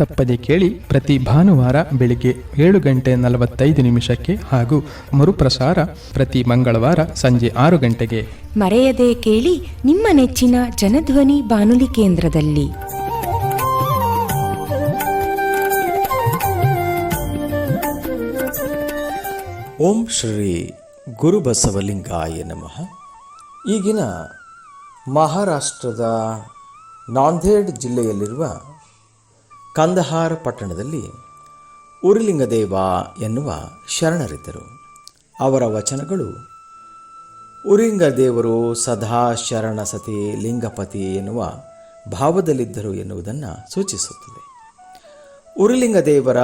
ತಪ್ಪದೆ ಕೇಳಿ ಪ್ರತಿ ಭಾನುವಾರ ಬೆಳಿಗ್ಗೆ ಏಳು ಗಂಟೆ ನಲವತ್ತೈದು ನಿಮಿಷಕ್ಕೆ ಹಾಗೂ ಮರುಪ್ರಸಾರ ಪ್ರತಿ ಮಂಗಳವಾರ ಸಂಜೆ ಆರು ಗಂಟೆಗೆ. ಮರೆಯದೆ ಕೇಳಿ ನಿಮ್ಮ ನೆಚ್ಚಿನ ಜನಧ್ವನಿ ಬಾನುಲಿ ಕೇಂದ್ರದಲ್ಲಿ. ಓಂ ಶ್ರೀ ಗುರುಬಸವಲಿಂಗಾಯ ನಮಃ. ಈಗಿನ ಮಹಾರಾಷ್ಟ್ರದ ನಾಂದೇಡ್ ಜಿಲ್ಲೆಯಲ್ಲಿರುವ ಕಂದಹಾರ್ ಪಟ್ಟಣದಲ್ಲಿ ಉರಿಲಿಂಗದೇವ ಎನ್ನುವ ಶರಣರಿದ್ದರು. ಅವರ ವಚನಗಳು ಉರಿಂಗದೇವರು ಸದಾ ಶರಣ ಸತಿ ಲಿಂಗಪತಿ ಎನ್ನುವ ಭಾವದಲ್ಲಿದ್ದರು ಎನ್ನುವುದನ್ನು ಸೂಚಿಸುತ್ತದೆ. ಉರುಲಿಂಗದೇವರ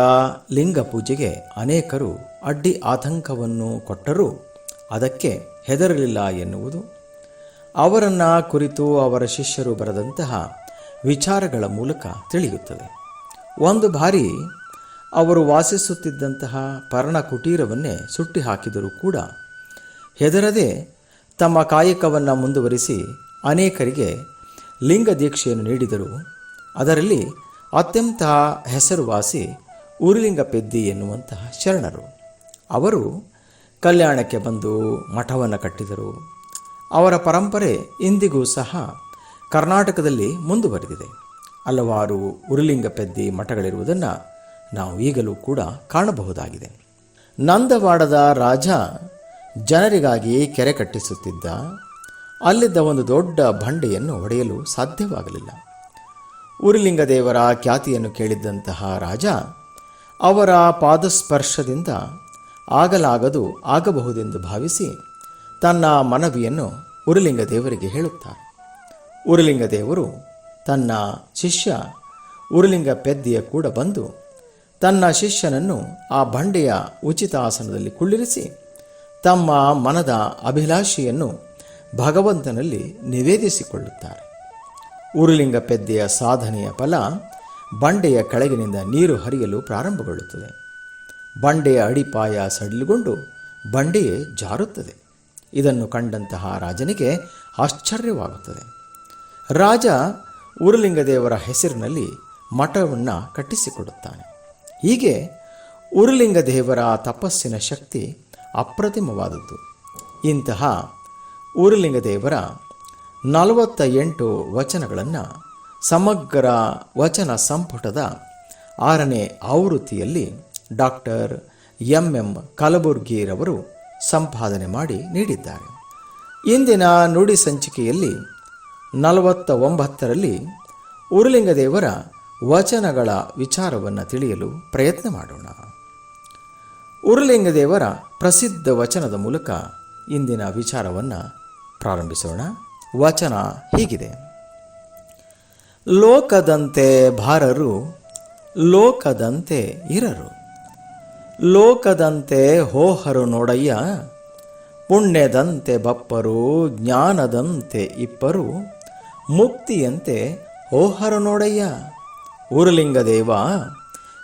ಲಿಂಗ ಪೂಜೆಗೆ ಅನೇಕರು ಅಡ್ಡಿ ಆತಂಕವನ್ನು ಕೊಟ್ಟರೂ ಅದಕ್ಕೆ ಹೆದರಲಿಲ್ಲ ಎನ್ನುವುದು, ಅವರನ್ನು ಕುರಿತು ಅವರ ಶಿಷ್ಯರು ಬರೆದಂತಹ ವಿಚಾರಗಳ ಮೂಲಕ ತಿಳಿಯುತ್ತದೆ. ಒಂದು ಬಾರಿ ಅವರು ವಾಸಿಸುತ್ತಿದ್ದಂತಹ ಪರ್ಣ ಕುಟೀರವನ್ನೇ ಸುಟ್ಟಿ ಹಾಕಿದರೂ ಕೂಡ ಹೆದರದೆ ತಮ್ಮ ಕಾಯಕವನ್ನು ಮುಂದುವರಿಸಿ ಅನೇಕರಿಗೆ ಲಿಂಗ ದೀಕ್ಷೆಯನ್ನು ನೀಡಿದರು. ಅದರಲ್ಲಿ ಅತ್ಯಂತ ಹೆಸರುವಾಸಿ ಉರುಲಿಂಗ ಪೆದ್ದಿ ಎನ್ನುವಂತಹ ಶರಣರು. ಅವರು ಕಲ್ಯಾಣಕ್ಕೆ ಬಂದು ಮಠವನ್ನು ಕಟ್ಟಿದರು. ಅವರ ಪರಂಪರೆ ಇಂದಿಗೂ ಸಹ ಕರ್ನಾಟಕದಲ್ಲಿ ಮುಂದುವರೆದಿದೆ. ಹಲವಾರು ಉರುಲಿಂಗ ಪೆದ್ದಿ ಮಠಗಳಿರುವುದನ್ನು ನಾವು ಈಗಲೂ ಕೂಡ ಕಾಣಬಹುದಾಗಿದೆ. ನಂದವಾಡದ ರಾಜ ಜನರಿಗಾಗಿ ಕೆರೆ ಕಟ್ಟಿಸುತ್ತಿದ್ದ ಅಲ್ಲಿದ್ದ ಒಂದು ದೊಡ್ಡ ಬಂಡೆಯನ್ನು ಒಡೆಯಲು ಸಾಧ್ಯವಾಗಲಿಲ್ಲ. ಉರುಲಿಂಗದೇವರ ಖ್ಯಾತಿಯನ್ನು ಕೇಳಿದ್ದಂತಹ ರಾಜ ಅವರ ಪಾದಸ್ಪರ್ಶದಿಂದ ಆಗಲಾಗದು ಆಗಬಹುದೆಂದು ಭಾವಿಸಿ ತನ್ನ ಮನವಿಯನ್ನು ಉರುಲಿಂಗ ದೇವರಿಗೆ ಹೇಳುತ್ತಾರೆ. ಉರುಲಿಂಗ ದೇವರು ತನ್ನ ಶಿಷ್ಯ ಉರುಲಿಂಗ ಪೆದ್ದಿಯ ಕೂಡ ಬಂದು ತನ್ನ ಶಿಷ್ಯನನ್ನು ಆ ಬಂಡೆಯ ಉಚಿತ ಆಸನದಲ್ಲಿ ಕುಳ್ಳಿರಿಸಿ ತಮ್ಮ ಮನದ ಅಭಿಲಾಷೆಯನ್ನು ಭಗವಂತನಲ್ಲಿ ನಿವೇದಿಸಿಕೊಳ್ಳುತ್ತಾರೆ. ಉರುಲಿಂಗ ಪೆದ್ದೆಯ ಸಾಧನೆಯ ಫಲ ಬಂಡೆಯ ಕೆಳಗಿನಿಂದ ನೀರು ಹರಿಯಲು ಪ್ರಾರಂಭಗೊಳ್ಳುತ್ತದೆ. ಬಂಡೆಯ ಅಡಿಪಾಯ ಸಡಿಲುಗೊಂಡು ಬಂಡೆಯೇ ಜಾರುತ್ತದೆ. ಇದನ್ನು ಕಂಡಂತಹ ರಾಜನಿಗೆ ಆಶ್ಚರ್ಯವಾಗುತ್ತದೆ. ರಾಜ ಉರುಲಿಂಗದೇವರ ಹೆಸರಿನಲ್ಲಿ ಮಠವನ್ನು ಕಟ್ಟಿಸಿಕೊಡುತ್ತಾನೆ. ಹೀಗೆ ಉರುಲಿಂಗದೇವರ ತಪಸ್ಸಿನ ಶಕ್ತಿ ಅಪ್ರತಿಮವಾದದ್ದು. ಇಂತಹ ಉರುಲಿಂಗದೇವರ ನಲವತ್ತ ಎಂಟು ವಚನಗಳನ್ನು ಸಮಗ್ರ ವಚನ ಸಂಪುಟದ ಆರನೇ ಆವೃತ್ತಿಯಲ್ಲಿ ಡಾಕ್ಟರ್ ಎಂ ಎಂ ಕಲಬುರ್ಗಿರವರು ಸಂಪಾದನೆ ಮಾಡಿ ನೀಡಿದ್ದಾರೆ. ಇಂದಿನ ನುಡಿ ಸಂಚಿಕೆಯಲ್ಲಿ ನಲವತ್ತ ಒಂಬತ್ತರಲ್ಲಿ ಉರುಲಿಂಗದೇವರ ವಚನಗಳ ವಿಚಾರವನ್ನು ತಿಳಿಯಲು ಪ್ರಯತ್ನ ಮಾಡೋಣ. ಉರುಲಿಂಗದೇವರ ಪ್ರಸಿದ್ಧ ವಚನದ ಮೂಲಕ ಇಂದಿನ ವಿಚಾರವನ್ನು ಪ್ರಾರಂಭಿಸೋಣ. ವಚನ ಹೀಗಿದೆ. ಲೋಕದಂತೆ ಭಾರರು, ಲೋಕದಂತೆ ಇರರು ಲೋಕದಂತೆ ಹೋಹರು ನೋಡಯ್ಯ, ಪುಣ್ಯದಂತೆ ಬಪ್ಪರು, ಜ್ಞಾನದಂತೆ ಇಪ್ಪರು. ಮುಕ್ತಿಯಂತೆ ಓಹರು ನೋಡಯ್ಯ ಉರುಲಿಂಗದೇವ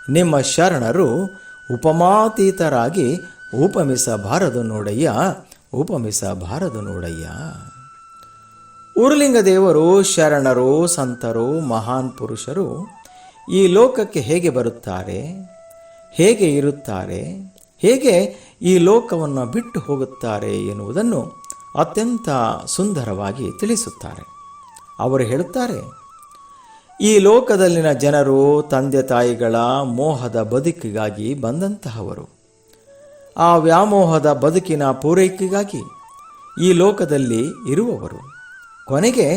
ನಿಮ್ಮ ಶರಣರು ಉಪಮಾತೀತರಾಗಿ ಉಪಮಿಸಬಾರದು ನೋಡಯ್ಯ ಉಪಮಿಸಬಾರದು ನೋಡಯ್ಯ ಉರುಲಿಂಗದೇವರು ಶರಣರು, ಸಂತರು, ಮಹಾನ್ ಪುರುಷರು ಈ ಲೋಕಕ್ಕೆ ಹೇಗೆ ಬರುತ್ತಾರೆ? ಹೇಗೆ ಇರುತ್ತಾರೆ? ಹೇಗೆ ಈ ಲೋಕವನ್ನು ಬಿಟ್ಟು ಹೋಗುತ್ತಾರೆ ಎನ್ನುವುದನ್ನು ಅತ್ಯಂತ ಸುಂದರವಾಗಿ ತಿಳಿಸುತ್ತಾರೆ. ಅವರು ಹೇಳುತ್ತಾರೆ, ಈ ಲೋಕದಲ್ಲಿನ ಜನರು ತಂದೆ ತಾಯಿಗಳ ಮೋಹದ ಬದುಕಿಗಾಗಿ ಬಂದಂತಹವರು. ಆ ವ್ಯಾಮೋಹದ ಬದುಕಿನ ಪೂರೈಕೆಗಾಗಿ ಈ ಲೋಕದಲ್ಲಿ ಇರುವವರು. ಕೊನೆಗೆ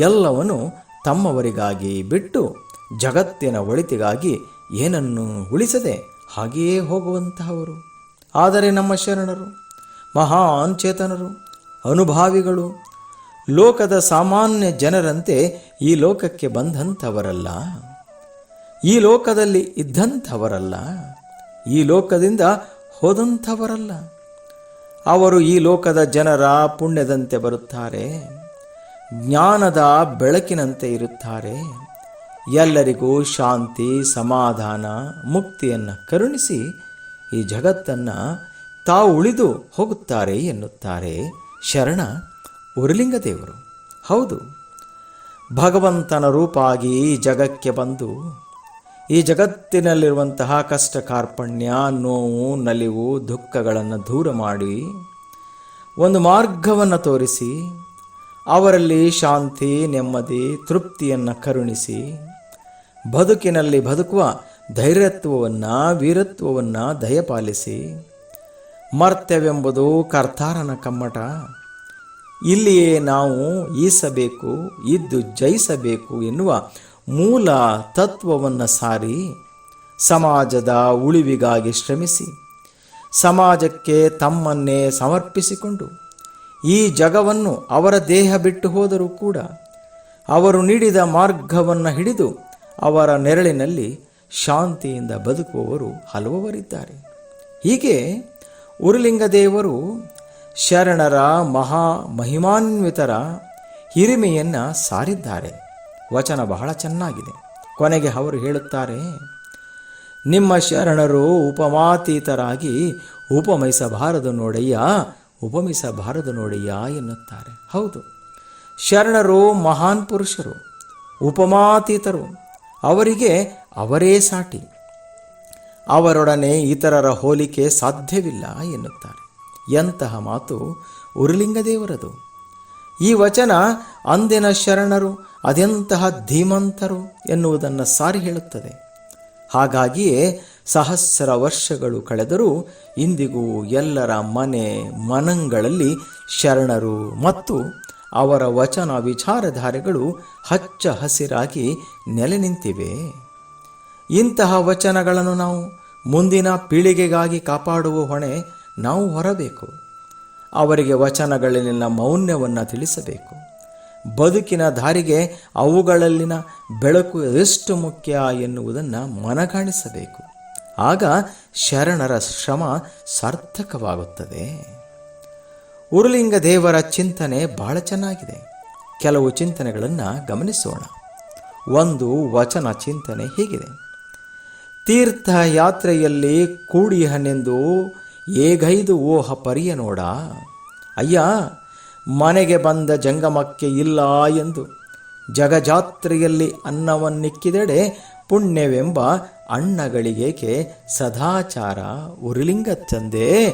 ಎಲ್ಲವನ್ನು ತಮ್ಮವರಿಗಾಗಿ ಬಿಟ್ಟು ಜಗತ್ತಿನ ಒಳಿತಿಗಾಗಿ ಏನನ್ನು ಉಳಿಸದೆ ಹಾಗೆಯೇ ಹೋಗುವಂತಹವರು. ಆದರೆ ನಮ್ಮ ಶರಣರು, ಮಹಾನ್ ಚೇತನರು, ಅನುಭಾವಿಗಳು ಲೋಕದ ಸಾಮಾನ್ಯ ಜನರಂತೆ ಈ ಲೋಕಕ್ಕೆ ಬಂದಂಥವರಲ್ಲ. ಈ ಲೋಕದಲ್ಲಿ ಇದ್ದಂಥವರಲ್ಲ. ಈ ಲೋಕದಿಂದ ಹೋದಂಥವರಲ್ಲ. ಅವರು ಈ ಲೋಕದ ಜನರ ಪುಣ್ಯದಂತೆ ಬರುತ್ತಾರೆ. ಜ್ಞಾನದ ಬೆಳಕಿನಂತೆ ಇರುತ್ತಾರೆ. ಎಲ್ಲರಿಗೂ ಶಾಂತಿ, ಸಮಾಧಾನ, ಮುಕ್ತಿಯನ್ನು ಕರುಣಿಸಿ ಈ ಜಗತ್ತನ್ನು ತಾವು ಉಳಿದು ಹೋಗುತ್ತಾರೆ ಎನ್ನುತ್ತಾರೆ ಶರಣ ಉರುಲಿಂಗ ದೇವರು ಹೌದು. ಭಗವಂತನ ರೂಪಾಗಿ ಈ ಜಗಕ್ಕೆ ಬಂದು ಈ ಜಗತ್ತಿನಲ್ಲಿರುವಂತಹ ಕಷ್ಟ ಕಾರ್ಪಣ್ಯ ನೋವು, ನಲಿವು, ದುಃಖಗಳನ್ನು ದೂರ ಮಾಡಿ ಒಂದು ಮಾರ್ಗವನ್ನು ತೋರಿಸಿ, ಅವರಲ್ಲಿ ಶಾಂತಿ, ನೆಮ್ಮದಿ, ತೃಪ್ತಿಯನ್ನು ಕರುಣಿಸಿ, ಬದುಕಿನಲ್ಲಿ ಬದುಕುವ ಧೈರ್ಯತ್ವವನ್ನು, ವೀರತ್ವವನ್ನು ದಯಪಾಲಿಸಿ ಮರ್ತ್ಯವೆಂಬುದು ಕರ್ತಾರನ ಕಮ್ಮಟ. ಇಲ್ಲಿಯೇ ನಾವು ಈಸಬೇಕು, ಇದ್ದು ಜಯಿಸಬೇಕು ಎನ್ನುವ ಮೂಲ ತತ್ವವನ್ನು ಸಾರಿ ಸಮಾಜದ ಉಳಿವಿಗಾಗಿ ಶ್ರಮಿಸಿ, ಸಮಾಜಕ್ಕೆ ತಮ್ಮನ್ನೇ ಸಮರ್ಪಿಸಿಕೊಂಡು, ಈ ಜಗವನ್ನು ಅವರ ದೇಹ ಬಿಟ್ಟು ಹೋದರೂ ಕೂಡ ಅವರು ನೀಡಿದ ಮಾರ್ಗವನ್ನು ಹಿಡಿದು ಅವರ ನೆರಳಿನಲ್ಲಿ ಶಾಂತಿಯಿಂದ ಬದುಕುವವರು ಹಲವರಿದ್ದಾರೆ. ಹೀಗೆ ಉರುಲಿಂಗ ದೇವರು ಶರಣರ ಮಹಾ ಮಹಿಮಾನ್ವಿತರ ಹಿರಿಮೆಯನ್ನು ಸಾರಿದ್ದಾರೆ. ವಚನ ಬಹಳ ಚೆನ್ನಾಗಿದೆ. ಕೊನೆಗೆ ಅವರು ಹೇಳುತ್ತಾರೆ, ನಿಮ್ಮ ಶರಣರು ಉಪಮಾತೀತರಾಗಿ ಉಪಮಿಸಬಾರದು ನೋಡಯ್ಯ ಉಪಮಿಸಬಾರದು ನೋಡಯ್ಯ ಎನ್ನುತ್ತಾರೆ. ಹೌದು, ಶರಣರು ಮಹಾನ್ ಪುರುಷರು, ಉಪಮಾತೀತರು, ಅವರಿಗೆ ಅವರೇ ಸಾಟಿ, ಅವರೊಡನೆ ಇತರರ ಹೋಲಿಕೆ ಸಾಧ್ಯವಿಲ್ಲ ಎನ್ನುತ್ತಾರೆ. ಎಂತಹ ಮಾತು ಉರುಲಿಂಗದೇವರದು. ಈ ವಚನ ಅಂದಿನ ಶರಣರು, ಅದೆಂತಹ ಧೀಮಂತರು ಎನ್ನುವುದನ್ನು ಸಾರಿ ಹೇಳುತ್ತದೆ. ಹಾಗಾಗಿಯೇ ಸಹಸ್ರ ವರ್ಷಗಳು ಕಳೆದರೂ ಇಂದಿಗೂ ಎಲ್ಲರ ಮನೆ ಮನಗಳಲ್ಲಿ ಶರಣರು ಮತ್ತು ಅವರ ವಚನ ವಿಚಾರಧಾರೆಗಳು ಹಚ್ಚ ಹಸಿರಾಗಿ ನೆಲೆ ನಿಂತಿವೆ. ಇಂತಹ ವಚನಗಳನ್ನು ನಾವು ಮುಂದಿನ ಪೀಳಿಗೆಗಾಗಿ ಕಾಪಾಡುವ ಹೊಣೆ ನಾವು ಹೊರಬೇಕು. ಅವರಿಗೆ ವಚನಗಳಲ್ಲಿನ ಮೌನ್ಯವನ್ನು ತಿಳಿಸಬೇಕು. ಬದುಕಿನ ದಾರಿಗೆ ಅವುಗಳಲ್ಲಿನ ಬೆಳಕು ಎಷ್ಟು ಮುಖ್ಯ ಎನ್ನುವುದನ್ನು ಮನಗಾಣಿಸಬೇಕು. ಆಗ ಶರಣರ ಶ್ರಮ ಸಾರ್ಥಕವಾಗುತ್ತದೆ. ಉರುಲಿಂಗ ದೇವರ ಚಿಂತನೆ ಬಹಳ ಚೆನ್ನಾಗಿದೆ. ಕೆಲವು ಚಿಂತನೆಗಳನ್ನು ಗಮನಿಸೋಣ. ಒಂದು ವಚನ ಚಿಂತನೆ ಹೀಗಿದೆ. ತೀರ್ಥ ಯಾತ್ರೆಯಲ್ಲಿ ಕೂಡಿಹನೆಂದು ಏಗೈದು ಓಹ ಪರಿಯ ನೋಡ. ಅಯ್ಯ, ಮನೆಗೆ ಬಂದ ಜಂಗಮಕ್ಕೆ ಇಲ್ಲ ಎಂದು ಜಗಜಾತ್ರೆಯಲ್ಲಿ ಅನ್ನವನ್ನಿಕ್ಕಿದೆಡೆ ಪುಣ್ಯವೆಂಬ ಅಣ್ಣಗಳಿಗೇಕೆ ಸದಾಚಾರ ಉರುಲಿಂಗ ತಂದೆ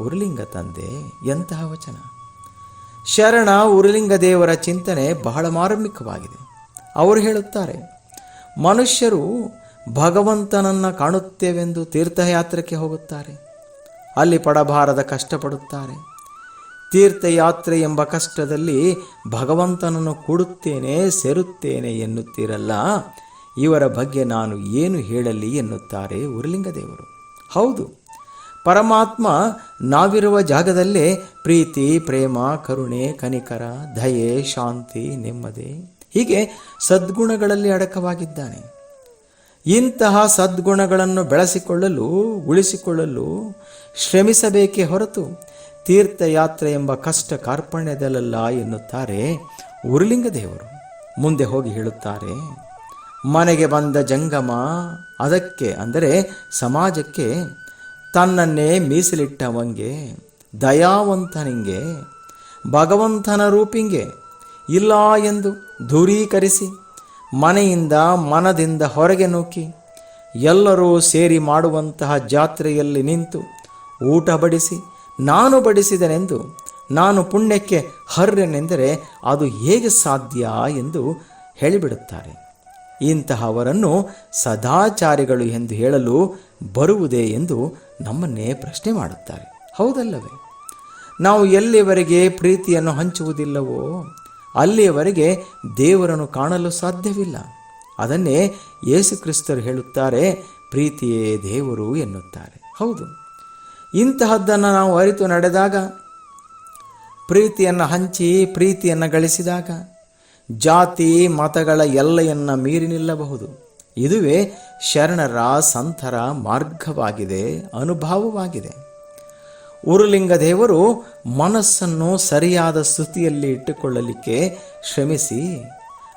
ಉರುಲಿಂಗ ತಂದೆ ಎಂತಹ ವಚನ. ಶರಣ ಉರುಲಿಂಗ ದೇವರ ಚಿಂತನೆ ಬಹಳ ಮಾರ್ಮಿಕವಾಗಿದೆ. ಅವರು ಹೇಳುತ್ತಾರೆ, ಮನುಷ್ಯರು ಭಗವಂತನನ್ನು ಕಾಣುತ್ತೇವೆಂದು ತೀರ್ಥಯಾತ್ರೆಗೆ ಹೋಗುತ್ತಾರೆ. ಅಲ್ಲಿ ಪಡಬಾರದ ಕಷ್ಟಪಡುತ್ತಾರೆ. ತೀರ್ಥಯಾತ್ರೆ ಎಂಬ ಕಷ್ಟದಲ್ಲಿ ಭಗವಂತನನ್ನು ಕೊಡುತ್ತೇನೆ, ಸೇರುತ್ತೇನೆ ಎನ್ನುತ್ತೀರಲ್ಲ? ಇವರ ಬಗ್ಗೆ ನಾನು ಏನು ಹೇಳಲಿ ಎನ್ನುತ್ತಾರೆ ಉರಲಿಂಗದೇವರು ಹೌದು, ಪರಮಾತ್ಮ ನಾವಿರುವ ಜಾಗದಲ್ಲೇ ಪ್ರೀತಿ, ಪ್ರೇಮ, ಕರುಣೆ, ಕನಿಕರ, ದಯೆ, ಶಾಂತಿ, ನೆಮ್ಮದಿ, ಹೀಗೆ ಸದ್ಗುಣಗಳಲ್ಲಿ ಅಡಕವಾಗಿದ್ದಾನೆ. ಇಂತಹ ಸದ್ಗುಣಗಳನ್ನು ಬೆಳೆಸಿಕೊಳ್ಳಲು, ಉಳಿಸಿಕೊಳ್ಳಲು ಶ್ರಮಿಸಬೇಕೇ ಹೊರತು ತೀರ್ಥಯಾತ್ರೆ ಎಂಬ ಕಷ್ಟ ಕಾರ್ಪಣ್ಯದಲ್ಲ ಎನ್ನುತ್ತಾರೆ ಉರುಲಿಂಗ ದೇವರು. ಮುಂದೆ ಹೋಗಿ ಹೇಳುತ್ತಾರೆ, ಮನೆಗೆ ಬಂದ ಜಂಗಮ ಅದಕ್ಕೆ ಅಂದರೆ ಸಮಾಜಕ್ಕೆ ತನ್ನನ್ನೇ ಮೀಸಲಿಟ್ಟವಂಗೆ, ದಯಾವಂತನಿಂಗೆ, ಭಗವಂತನ ರೂಪಿಂಗೆ ಇಲ್ಲ ಎಂದು ದೂರೀಕರಿಸಿ ಮನೆಯಿಂದ ಮನದಿಂದ ಹೊರಗೆ ನೂಕಿ ಎಲ್ಲರೂ ಸೇರಿ ಮಾಡುವಂತಹ ಜಾತ್ರೆಯಲ್ಲಿ ನಿಂತು ಊಟ ಬಡಿಸಿ, ನಾನು ಬಡಿಸಿದನೆಂದು, ನಾನು ಪುಣ್ಯಕ್ಕೆ ಹರ್ಯನೆಂದರೆ ಅದು ಹೇಗೆ ಸಾಧ್ಯ ಎಂದು ಹೇಳಿಬಿಡುತ್ತಾರೆ. ಇಂತಹವರನ್ನು ಸದಾಚಾರಿಗಳು ಎಂದು ಹೇಳಲು ಬರುವುದೇ ಎಂದು ನಮ್ಮನ್ನೇ ಪ್ರಶ್ನೆ ಮಾಡುತ್ತಾರೆ. ಹೌದಲ್ಲವೇ? ನಾವು ಎಲ್ಲಿಯವರೆಗೆ ಪ್ರೀತಿಯನ್ನು ಹಂಚುವುದಿಲ್ಲವೋ, ಅಲ್ಲಿಯವರೆಗೆ ದೇವರನ್ನು ಕಾಣಲು ಸಾಧ್ಯವಿಲ್ಲ. ಅದನ್ನೇ ಯೇಸುಕ್ರಿಸ್ತರು ಹೇಳುತ್ತಾರೆ, ಪ್ರೀತಿಯೇ ದೇವರು ಎನ್ನುತ್ತಾರೆ. ಹೌದು. ಇಂತಹದ್ದನ್ನು ನಾವು ಅರಿತು ನಡೆದಾಗ, ಪ್ರೀತಿಯನ್ನು ಹಂಚಿ ಪ್ರೀತಿಯನ್ನು ಗಳಿಸಿದಾಗ, ಜಾತಿ, ಮತಗಳ ಎಲ್ಲೆಯನ್ನು ಮೀರಿ ನಿಲ್ಲಬಹುದು. ಇದುವೇ ಶರಣರ ಸಂತರ ಮಾರ್ಗವಾಗಿದೆ, ಅನುಭವವಾಗಿದೆ. ಉರುಲಿಂಗ ದೇವರು ಮನಸ್ಸನ್ನು ಸರಿಯಾದ ಸ್ಥಿತಿಯಲ್ಲಿ ಇಟ್ಟುಕೊಳ್ಳಲಿಕ್ಕೆ ಶ್ರಮಿಸಿ,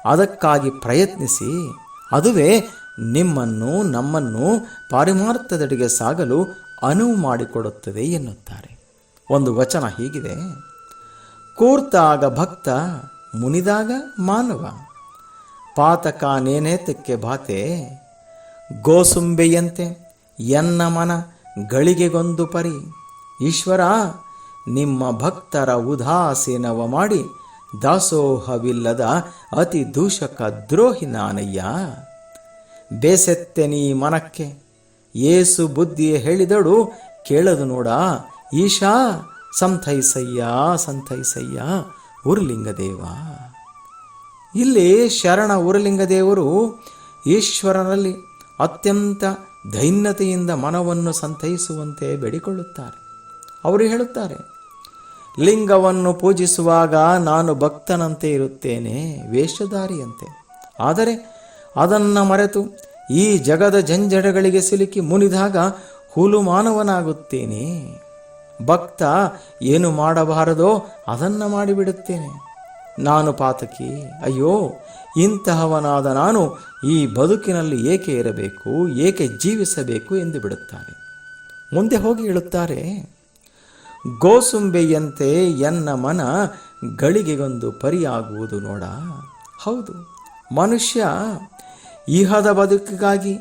ಅದಕ್ಕಾಗಿ ಪ್ರಯತ್ನಿಸಿ, ಅದುವೇ ನಿಮ್ಮನ್ನು ನಮ್ಮನ್ನು ಪಾರಿಮಾರ್ಥದೆಡೆಗೆ ಸಾಗಲು ಅನುವು ಮಾಡಿಕೊಡುತ್ತದೆ ಎನ್ನುತ್ತಾರೆ. ಒಂದು ವಚನ ಹೀಗಿದೆ. ಕೂರ್ತಾಗ ಭಕ್ತ, ಮುನಿದಾಗ ಮಾನವ. ಪಾತಕ ನೇನೇತಕ್ಕೆ ಬಾತೆ ಗೋಸುಂಬೆಯಂತೆ ಎನ್ನ ಮನ ಗಳಿಗೆಗೊಂದು ಪರಿ. ಈಶ್ವರ, ನಿಮ್ಮ ಭಕ್ತರ ಉದಾಸೀನವ ಮಾಡಿ ದಾಸೋಹವಿಲ್ಲದ ಅತಿ ದೂಷಕ ದ್ರೋಹಿ ನಾನಯ್ಯ. ಬೇಸೆತ್ತೆ ನೀ ಮನಕ್ಕೆ ಏಸು ಬುದ್ಧಿ ಹೇಳಿದಳು, ಕೇಳದು ನೋಡ. ಈಶಾ, ಸಂತೈಸಯ್ಯ ಸಂತೈಸಯ್ಯ ಉರುಲಿಂಗದೇವ ಇಲ್ಲಿ ಶರಣ ಉರುಲಿಂಗದೇವರು ಈಶ್ವರನಲ್ಲಿ ಅತ್ಯಂತ ದೈನ್ಯತೆಯಿಂದ ಮನವನ್ನು ಸಂತೈಸುವಂತೆ ಬೇಡಿಕೊಳ್ಳುತ್ತಾರೆ. ಅವರು ಹೇಳುತ್ತಾರೆ, ಲಿಂಗವನ್ನು ಪೂಜಿಸುವಾಗ ನಾನು ಭಕ್ತನಂತೆ ಇರುತ್ತೇನೆ, ವೇಷಧಾರಿಯಂತೆ. ಆದರೆ ಅದನ್ನು ಮರೆತು ಈ ಜಗದ ಜಂಜಡಗಳಿಗೆ ಸಿಲುಕಿ ಮುನಿದಾಗ ಹುಲು ಮಾನವನಾಗುತ್ತೇನೆ ಭಕ್ತ ಏನು ಮಾಡಬಾರದೋ ಅದನ್ನು ಮಾಡಿಬಿಡುತ್ತೇನೆ. ನಾನು ಪಾತಕಿ, ಅಯ್ಯೋ, ಇಂತಹವನಾದ ನಾನು ಈ ಬದುಕಿನಲ್ಲಿ ಏಕೆ ಇರಬೇಕು, ಏಕೆ ಜೀವಿಸಬೇಕು ಎಂದು ಬಿಡುತ್ತಾರೆ ಮುಂದೆ ಹೋಗಿ ಹೇಳುತ್ತಾರೆ, ಗೋಸುಂಬೆಯಂತೆ ಎನ್ನ ಮನ ಗಳಿಗೆಗೊಂದು ಪರಿಯಾಗುವುದು ನೋಡ. ಹೌದು, ಮನುಷ್ಯ ಇಹದ ಬದುಕಿಗಾಗಿ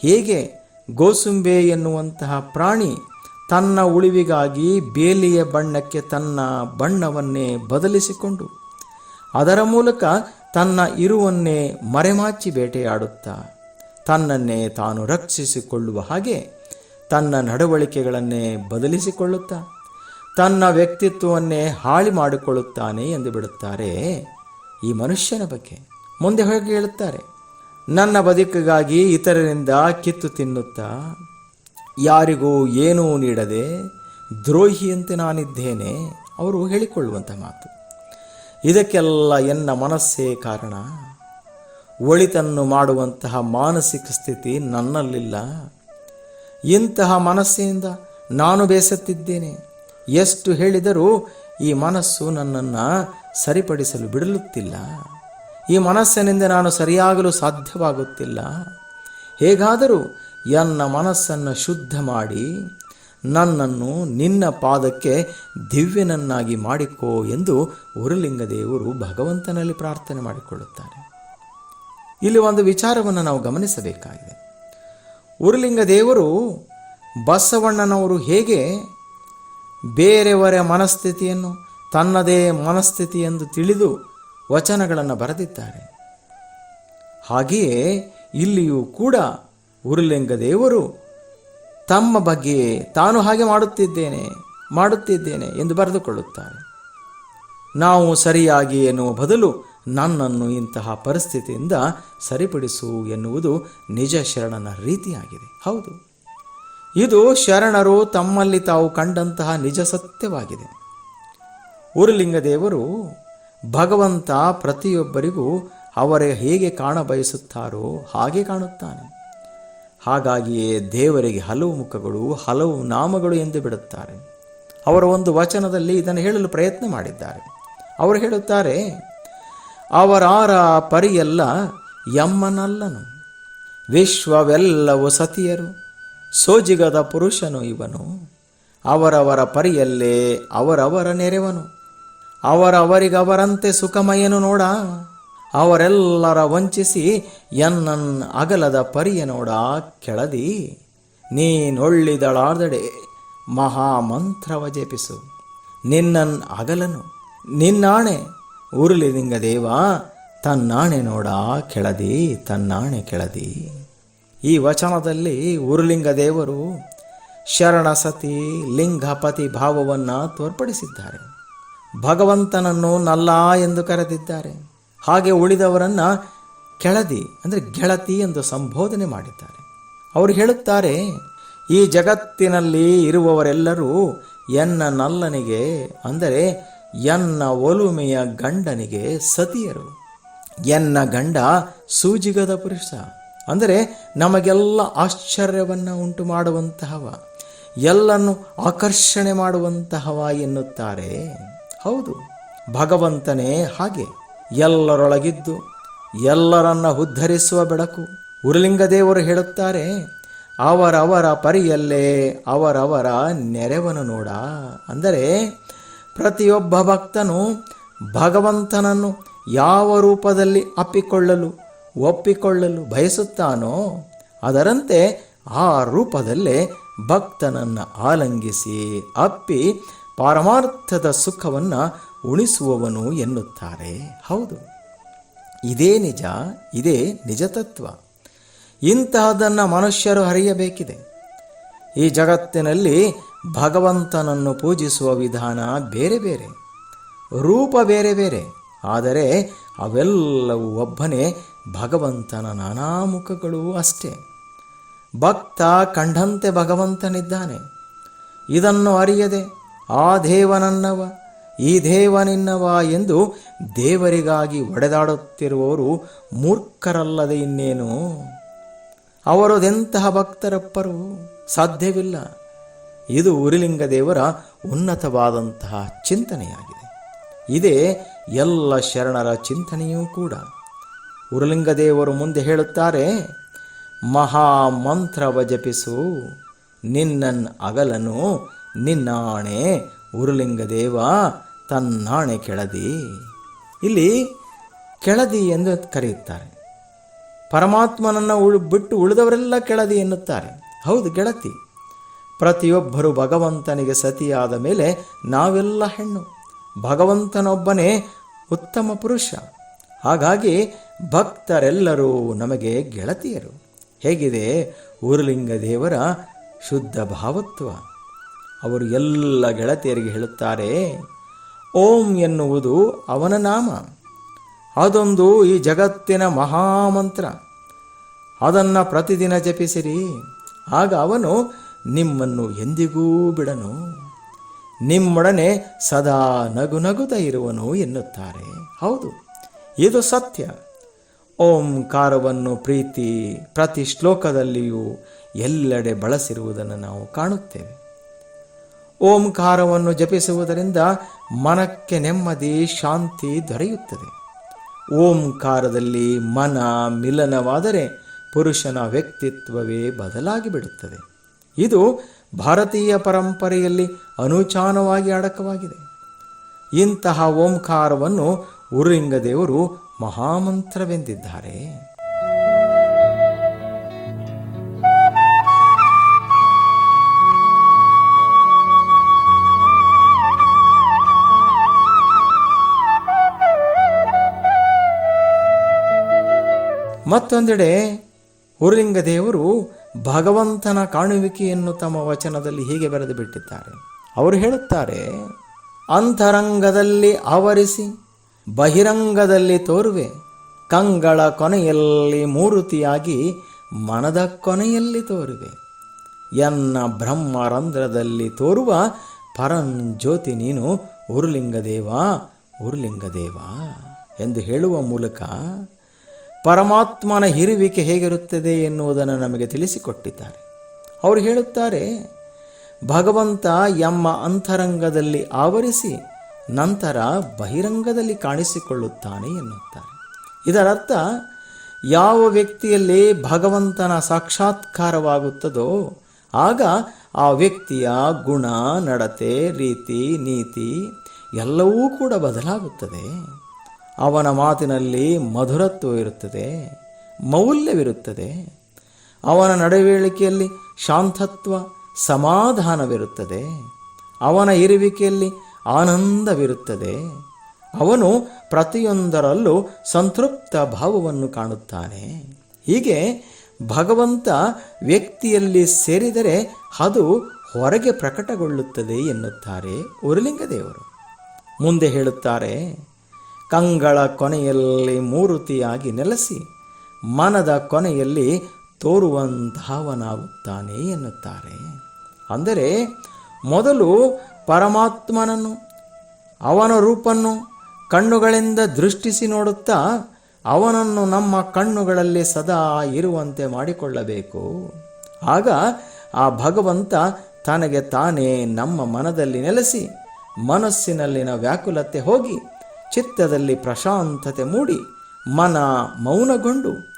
ಹೇಗೆ ಗೋಸುಂಬೆ ಎನ್ನುವಂತಹ ಪ್ರಾಣಿ ತನ್ನ ಉಳಿವಿಗಾಗಿ ಬೇಲಿಯ ಬಣ್ಣಕ್ಕೆ ತನ್ನ ಬಣ್ಣವನ್ನೇ ಬದಲಿಸಿಕೊಂಡು ಅದರ ಮೂಲಕ ತನ್ನ ಇರುವನ್ನೇ ಮರೆಮಾಚಿ ಬೇಟೆಯಾಡುತ್ತಾ ತನ್ನನ್ನೇ ತಾನು ರಕ್ಷಿಸಿಕೊಳ್ಳುವ ಹಾಗೆ ತನ್ನ ನಡವಳಿಕೆಗಳನ್ನೇ ಬದಲಿಸಿಕೊಳ್ಳುತ್ತಾ ತನ್ನ ವ್ಯಕ್ತಿತ್ವವನ್ನೇ ಹಾಳಿ ಮಾಡಿಕೊಳ್ಳುತ್ತಾನೆ ಎಂದು ಬಿಡುತ್ತಾರೆ ಈ ಮನುಷ್ಯನ ಬಗ್ಗೆ. ಮುಂದೆ ಹೋಗಿ ಹೇಳುತ್ತಾರೆ. ನನ್ನ ಬದುಕಿಗಾಗಿ ಇತರರಿಂದ ಕಿತ್ತು ತಿನ್ನುತ್ತಾ? ಯಾರಿಗೂ ಏನೂ ನೀಡದೆ ದ್ರೋಹಿಯಂತೆ ನಾನಿದ್ದೇನೆ, ಅವರು ಹೇಳಿಕೊಳ್ಳುವಂಥ ಮಾತು. ಇದಕ್ಕೆಲ್ಲ ಎನ್ನ ಮನಸ್ಸೇ ಕಾರಣ? ಒಳಿತನ್ನು ಮಾಡುವಂತಹ ಮಾನಸಿಕ ಸ್ಥಿತಿ ನನ್ನಲ್ಲಿಲ್ಲ. ಇಂತಹ ಮನಸ್ಸಿನಿಂದ ನಾನು ಬೇಸತ್ತಿದ್ದೇನೆ. ಎಷ್ಟು ಹೇಳಿದರೂ ಈ ಮನಸ್ಸು ನನ್ನನ್ನು ಸರಿಪಡಿಸಲು ಬಿಡಲುತ್ತಿಲ್ಲ. ಈ ಮನಸ್ಸಿನಿಂದ ನಾನು ಸರಿಯಾಗಲು ಸಾಧ್ಯವಾಗುತ್ತಿಲ್ಲ. ಹೇಗಾದರೂ ಎನ್ನ ಮನಸ್ಸನ್ನು ಶುದ್ಧ ಮಾಡಿ, ನನ್ನನ್ನು ನಿನ್ನ ಪಾದಕ್ಕೆ ದಿವ್ಯನನ್ನಾಗಿ ಮಾಡಿಕೋ ಎಂದು ಉರುಲಿಂಗದೇವರು ಭಗವಂತನಲ್ಲಿ ಪ್ರಾರ್ಥನೆ ಮಾಡಿಕೊಳ್ಳುತ್ತಾರೆ. ಇಲ್ಲಿ ಒಂದು ವಿಚಾರವನ್ನು ನಾವು ಗಮನಿಸಬೇಕಾಗಿದೆ. ಉರುಲಿಂಗ ದೇವರು ಬಸವಣ್ಣನವರು ಹೇಗೆ ಬೇರೆಯವರ ಮನಸ್ಥಿತಿಯನ್ನು ತನ್ನದೇ ಮನಸ್ಥಿತಿ ಎಂದು ತಿಳಿದು ವಚನಗಳನ್ನು ಬರೆದಿದ್ದಾರೆ. ಹಾಗೆಯೇ ಇಲ್ಲಿಯೂ ಕೂಡ ಉರುಲಿಂಗ ದೇವರು ತಮ್ಮ ಬಗ್ಗೆ ತಾನು ಹಾಗೆ ಮಾಡುತ್ತಿದ್ದೇನೆ ಮಾಡುತ್ತಿದ್ದೇನೆ ಎಂದು ಬರೆದುಕೊಳ್ಳುತ್ತಾರೆ. ನಾವು ಸರಿಯಾಗಿ ಎನ್ನುವ ಬದಲು ನನ್ನನ್ನು ಇಂತಹ ಪರಿಸ್ಥಿತಿಯಿಂದ ಸರಿಪಡಿಸು ಎನ್ನುವುದು ನಿಜ ಶರಣನ ರೀತಿಯಾಗಿದೆ. ಹೌದು. ಇದು ಶರಣರು ತಮ್ಮಲ್ಲಿ ತಾವು ಕಂಡಂತಹ ನಿಜ ಸತ್ಯವಾಗಿದೆ. ಉರುಲಿಂಗ ದೇವರು ಭಗವಂತ ಪ್ರತಿಯೊಬ್ಬರಿಗೂ ಅವರೇ ಹೇಗೆ ಕಾಣಬಯಸುತ್ತಾರೋ ಹಾಗೆ ಕಾಣುತ್ತಾನೆ. ಹಾಗಾಗಿಯೇ ದೇವರಿಗೆ ಹಲವು ಮುಖಗಳು, ಹಲವು ನಾಮಗಳು ಎಂದು ಬಿಡುತ್ತಾರೆ. ಅವರ ಒಂದು ವಚನದಲ್ಲಿ ಇದನ್ನು ಹೇಳಲು ಪ್ರಯತ್ನ ಮಾಡಿದ್ದಾರೆ. ಅವರು ಹೇಳುತ್ತಾರೆ, ಅವರಾರ ಪರಿಯೆಲ್ಲ ಯಮ್ಮನಲ್ಲನು. ವಿಶ್ವವೆಲ್ಲವೂ ಸತಿಯರು, ಸೋಜಿಗದ ಪುರುಷನು ಇವನು. ಅವರವರ ಪರಿಯಲ್ಲೇ ಅವರವರ ನೆರೆವನು. ಅವರವರಿಗವರಂತೆ ಸುಖಮಯನು ನೋಡ, ಅವರೆಲ್ಲರ ವಂಚಿಸಿ ಎನ್ನನ್ ಅಗಲದ ಪರಿಯ ನೋಡ ಕೆಳದಿ, ನೀನೊಳ್ಳಿದಳಾದಡೆ ಮಹಾಮಂತ್ರವ ಜಪಿಸು. ನಿನ್ನನ್ ಅಗಲನು, ನಿನ್ನಾಣೆ ಉರುಳಿದಿಂಗ ದೇವ, ತನ್ನಾಣೆ ನೋಡ ಕೆಳದಿ, ತನ್ನಾಣೆ ಕೆಳದಿ. ಈ ವಚನದಲ್ಲಿ ಉರುಲಿಂಗ ದೇವರು ಶರಣ ಸತಿ ಲಿಂಗಪತಿ ಭಾವವನ್ನು ತೋರ್ಪಡಿಸಿದ್ದಾರೆ. ಭಗವಂತನನ್ನು ನಲ್ಲ ಎಂದು ಕರೆದಿದ್ದಾರೆ. ಹಾಗೆ ಉಳಿದವರನ್ನು ಕೆಳದಿ, ಅಂದರೆ ಗೆಳತಿ ಎಂದು ಸಂಬೋಧನೆ ಮಾಡಿದ್ದಾರೆ. ಅವರು ಹೇಳುತ್ತಾರೆ, ಈ ಜಗತ್ತಿನಲ್ಲಿ ಇರುವವರೆಲ್ಲರೂ ಎನ್ನ ನಲ್ಲನಿಗೆ, ಅಂದರೆ ಎನ್ನ ಒಲುಮೆಯ ಗಂಡನಿಗೆ ಸತಿಯರು. ಎನ್ನ ಗಂಡ ಸೂಜಿಗದ ಪುರುಷ. ಅಂದರೆ ನಮಗೆಲ್ಲ ಆಶ್ಚರ್ಯವನ್ನು ಉಂಟು ಮಾಡುವಂತಹವ, ಎಲ್ಲನ್ನು ಆಕರ್ಷಣೆ ಮಾಡುವಂತಹವ ಎನ್ನುತ್ತಾರೆ. ಹೌದು, ಭಗವಂತನೇ ಹಾಗೆ. ಎಲ್ಲರೊಳಗಿದ್ದು ಎಲ್ಲರನ್ನ ಉದ್ಧರಿಸುವ ಬೆಳಕು. ಉರುಲಿಂಗದೇವರು ಹೇಳುತ್ತಾರೆ, ಅವರವರ ಪರಿಯಲ್ಲೇ ಅವರವರ ನೆರವನ್ನು ನೋಡ. ಅಂದರೆ ಪ್ರತಿಯೊಬ್ಬ ಭಕ್ತನು ಭಗವಂತನನ್ನು ಯಾವ ರೂಪದಲ್ಲಿ ಅಪ್ಪಿಕೊಳ್ಳಲು, ಒಪ್ಪಿಕೊಳ್ಳಲು ಬಯಸುತ್ತಾನೋ, ಅದರಂತೆ ಆ ರೂಪದಲ್ಲೇ ಭಕ್ತನನ್ನು ಆಲಂಗಿಸಿ ಅಪ್ಪಿ ಪಾರಮಾರ್ಥದ ಸುಖವನ್ನು ಉಣಿಸುವವನು ಎನ್ನುತ್ತಾರೆ. ಹೌದು. ಇದೇ ನಿಜ ಇದೇ ನಿಜ ತತ್ವ. ಇಂತಹದನ್ನು ಮನುಷ್ಯರು ಅರಿಯಬೇಕಿದೆ. ಈ ಜಗತ್ತಿನಲ್ಲಿ ಭಗವಂತನನ್ನು ಪೂಜಿಸುವ ವಿಧಾನ ಬೇರೆ ಬೇರೆ. ರೂಪ ಬೇರೆ ಬೇರೆ. ಆದರೆ ಅವೆಲ್ಲವೂ ಒಬ್ಬನೇ ಭಗವಂತನ ನಾನಾ ಮುಖಗಳು ಅಷ್ಟೇ. ಭಕ್ತ ಕಂಡಂತೆ ಭಗವಂತನಿದ್ದಾನೆ. ಇದನ್ನು ಅರಿಯದೆ ಆ ದೇವನನ್ನವ, ಈ ದೇವನಿನ್ನವ ಎಂದು ದೇವರಿಗಾಗಿ ಒಡೆದಾಡುತ್ತಿರುವವರು ಮೂರ್ಖರಲ್ಲದೆ ಇನ್ನೇನು? ಅವರದೆಂತಹ ಭಕ್ತರಪ್ಪರು? ಸಾಧ್ಯವಿಲ್ಲ. ಇದು ಉರಿಲಿಂಗ ದೇವರ ಉನ್ನತವಾದಂತಹ ಚಿಂತನೆಯಾಗಿದೆ. ಇದೇ ಎಲ್ಲ ಶರಣರ ಚಿಂತನೆಯೂ ಕೂಡ. ಉರುಲಿಂಗ ದೇವರು ಮುಂದೆ ಹೇಳುತ್ತಾರೆ, ಮಹಾಮಂತ್ರವ ಜಪಿಸು, ನಿನ್ನನ್ ಅಗಲನು ನಿನ್ನಾಣೆ ಉರುಲಿಂಗ ದೇವ ತನ್ನಾಣೆ ಕೆಳದಿ. ಇಲ್ಲಿ ಕೆಳದಿ ಎಂದು ಕರೆಯುತ್ತಾರೆ. ಪರಮಾತ್ಮನನ್ನು ಉಳು, ಬಿಟ್ಟು ಉಳಿದವರೆಲ್ಲ ಕೆಳದಿ ಎನ್ನುತ್ತಾರೆ. ಹೌದು ಗೆಳತಿ ಪ್ರತಿಯೊಬ್ಬರು ಭಗವಂತನಿಗೆ ಸತಿಯಾದ ಮೇಲೆ ನಾವೆಲ್ಲ ಹೆಣ್ಣು. ಭಗವಂತನೊಬ್ಬನೇ ಉತ್ತಮ ಪುರುಷ. ಹಾಗಾಗಿ ಭಕ್ತರೆಲ್ಲರೂ ನಮಗೆ ಗೆಳತಿಯರು. ಹೇಗಿದೆ? ಊರುಲಿಂಗ ದೇವರ ಶುದ್ಧ ಭಾವತ್ವ. ಅವರು ಎಲ್ಲ ಗೆಳತಿಯರಿಗೆ ಹೇಳುತ್ತಾರೆ, ಓಂ ಎನ್ನುವುದು ಅವನ ನಾಮ. ಅದೊಂದು ಈ ಜಗತ್ತಿನ ಮಹಾಮಂತ್ರ. ಅದನ್ನು ಪ್ರತಿದಿನ ಜಪಿಸಿರಿ. ಆಗ ಅವನು ನಿಮ್ಮನ್ನು ಎಂದಿಗೂ ಬಿಡನು. ನಿಮ್ಮೊಡನೆ ಸದಾ ನಗು ನಗುತ ಇರುವನು ಎನ್ನುತ್ತಾರೆ. ಹೌದು, ಇದು ಸತ್ಯ. ಓಂಕಾರವನ್ನು ಪ್ರೀತಿ ಪ್ರತಿ ಶ್ಲೋಕದಲ್ಲಿಯೂ ಎಲ್ಲೆಡೆ ಬಳಸಿರುವುದನ್ನು ನಾವು ಕಾಣುತ್ತೇವೆ. ಓಂಕಾರವನ್ನು ಜಪಿಸುವುದರಿಂದ ಮನಕ್ಕೆ ನೆಮ್ಮದಿ, ಶಾಂತಿ ದೊರೆಯುತ್ತದೆ. ಓಂಕಾರದಲ್ಲಿ ಮನ ಮಿಲನವಾದರೆ ಪುರುಷನ ವ್ಯಕ್ತಿತ್ವವೇ ಬದಲಾಗಿ ಬಿಡುತ್ತದೆ ಇದು ಭಾರತೀಯ ಪರಂಪರೆಯಲ್ಲಿ ಅನುಚಾನವಾಗಿ ಅಡಕವಾಗಿದೆ. ಇಂತಹ ಓಂಕಾರವನ್ನು ಉರಿಂಗದೇವರು ಮಹಾಮಂತ್ರವೆಂದಿದ್ದಾರೆ. ಮತ್ತೊಂದೆಡೆ ಹುರಲಿಂಗ ದೇವರು ಭಗವಂತನ ಕಾಣುವಿಕೆಯನ್ನು ತಮ್ಮ ವಚನದಲ್ಲಿ ಹೀಗೆ ಬರೆದು ಬಿಟ್ಟಿದ್ದಾರೆ ಅವರು ಹೇಳುತ್ತಾರೆ, ಅಂತರಂಗದಲ್ಲಿ ಆವರಿಸಿ, ಬಹಿರಂಗದಲ್ಲಿ ತೋರುವೆ, ಕಂಗಳ ಕೊನೆಯಲ್ಲಿ ಮೂರುತಿಯಾಗಿ ಮನದ ಕೊನೆಯಲ್ಲಿ ತೋರುವೆ. ಎನ್ನ ಬ್ರಹ್ಮರಂಧ್ರದಲ್ಲಿ ತೋರುವ ಪರಂ ಜ್ಯೋತಿ ನೀನು ಉರುಲಿಂಗದೇವ ಉರುಲಿಂಗದೇವ ಎಂದು ಹೇಳುವ ಮೂಲಕ ಪರಮಾತ್ಮನ ಹಿರುವಿಕೆ ಹೇಗಿರುತ್ತದೆ ಎನ್ನುವುದನ್ನು ನಮಗೆ ತಿಳಿಸಿಕೊಟ್ಟಿದ್ದಾರೆ. ಅವರು ಹೇಳುತ್ತಾರೆ, ಭಗವಂತ ಎಮ್ಮ ಅಂತರಂಗದಲ್ಲಿ ಆವರಿಸಿ ನಂತರ ಬಹಿರಂಗದಲ್ಲಿ ಕಾಣಿಸಿಕೊಳ್ಳುತ್ತಾನೆ ಎನ್ನುತ್ತಾರೆ. ಇದರರ್ಥ, ಯಾವ ವ್ಯಕ್ತಿಯಲ್ಲಿ ಭಗವಂತನ ಸಾಕ್ಷಾತ್ಕಾರವಾಗುತ್ತದೋ, ಆಗ ಆ ವ್ಯಕ್ತಿಯ ಗುಣ, ನಡತೆ, ರೀತಿ, ನೀತಿ ಎಲ್ಲವೂ ಕೂಡ ಬದಲಾಗುತ್ತದೆ. ಅವನ ಮಾತಿನಲ್ಲಿ ಮಧುರತ್ವ ಇರುತ್ತದೆ, ಮೌಲ್ಯವಿರುತ್ತದೆ. ಅವನ ನಡವಳಿಕೆಯಲ್ಲಿ ಶಾಂತತ್ವ, ಸಮಾಧಾನವಿರುತ್ತದೆ. ಅವನ ಇರುವಿಕೆಯಲ್ಲಿ ಆನಂದವಿರುತ್ತದೆ. ಅವನು ಪ್ರತಿಯೊಂದರಲ್ಲೂ ಸಂತೃಪ್ತ ಭಾವವನ್ನು ಕಾಣುತ್ತಾನೆ. ಹೀಗೆ ಭಗವಂತ ವ್ಯಕ್ತಿಯಲ್ಲಿ ಸೇರಿದರೆ ಅದು ಹೊರಗೆ ಪ್ರಕಟಗೊಳ್ಳುತ್ತದೆ ಎನ್ನುತ್ತಾರೆ ಉರುಲಿಂಗದೇವರು ಮುಂದೆ ಹೇಳುತ್ತಾರೆ ಕಂಗಳ ಕೊನೆಯಲ್ಲಿ ಮೂರುತಿಯಾಗಿ ನೆಲೆಸಿ ಮನದ ಕೊನೆಯಲ್ಲಿ ತೋರುವಂತಹವನಾಗುತ್ತಾನೆ ಎನ್ನುತ್ತಾರೆ. ಅಂದರೆ ಮೊದಲು ಪರಮಾತ್ಮನನ್ನು, ಅವನ ರೂಪನ್ನು ಕಣ್ಣುಗಳಿಂದ ದೃಷ್ಟಿಸಿ ನೋಡುತ್ತಾ ಅವನನ್ನು ನಮ್ಮ ಕಣ್ಣುಗಳಲ್ಲಿ ಸದಾ ಇರುವಂತೆ ಮಾಡಿಕೊಳ್ಳಬೇಕು. ಆಗ ಆ ಭಗವಂತ ತನಗೆ ತಾನೇ ನಮ್ಮ ಮನದಲ್ಲಿ ನೆಲೆಸಿ ಮನಸ್ಸಿನಲ್ಲಿನ ವ್ಯಾಕುಲತೆ ಹೋಗಿ ಚಿತ್ತದಲ್ಲಿ ಪ್ರಶಾಂತತೆ ಮೂಡಿ ಮನ ಮೌನಗೊಂಡು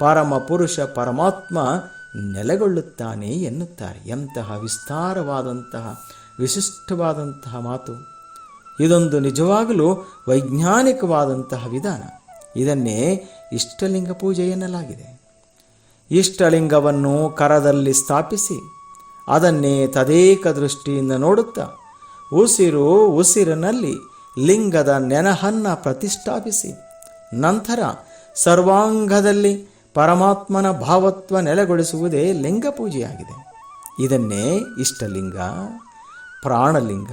ಪರಮ ಪುರುಷ ಪರಮಾತ್ಮ ನೆಲೆಗೊಳ್ಳುತ್ತಾನೆ ಎನ್ನುತ್ತಾರೆ. ಎಂತಹ ವಿಸ್ತಾರವಾದಂತಹ, ವಿಶಿಷ್ಟವಾದಂತಹ ಮಾತು. ಇದೊಂದು ನಿಜವಾಗಲೂ ವೈಜ್ಞಾನಿಕವಾದಂತಹ ವಿಧಾನ. ಇದನ್ನೇ ಇಷ್ಟಲಿಂಗ ಪೂಜೆ ಎನ್ನಲಾಗಿದೆ. ಇಷ್ಟಲಿಂಗವನ್ನು ಕರದಲ್ಲಿ ಸ್ಥಾಪಿಸಿ ಅದನ್ನೇ ತದೇಕ ದೃಷ್ಟಿಯಿಂದ ನೋಡುತ್ತಾ, ಉಸಿರು ಉಸಿರಿನಲ್ಲಿ ಲಿಂಗದ ನೆನಹನ್ನ ಪ್ರತಿಷ್ಠಾಪಿಸಿ. ನಂತರ ಸರ್ವಾಂಗದಲ್ಲಿ ಪರಮಾತ್ಮನ ಭಾವತ್ವ ನೆಲೆಗೊಳಿಸುವುದೇ ಲಿಂಗ ಪೂಜೆಯಾಗಿದೆ. ಇದನ್ನೇ ಇಷ್ಟಲಿಂಗ, ಪ್ರಾಣಲಿಂಗ,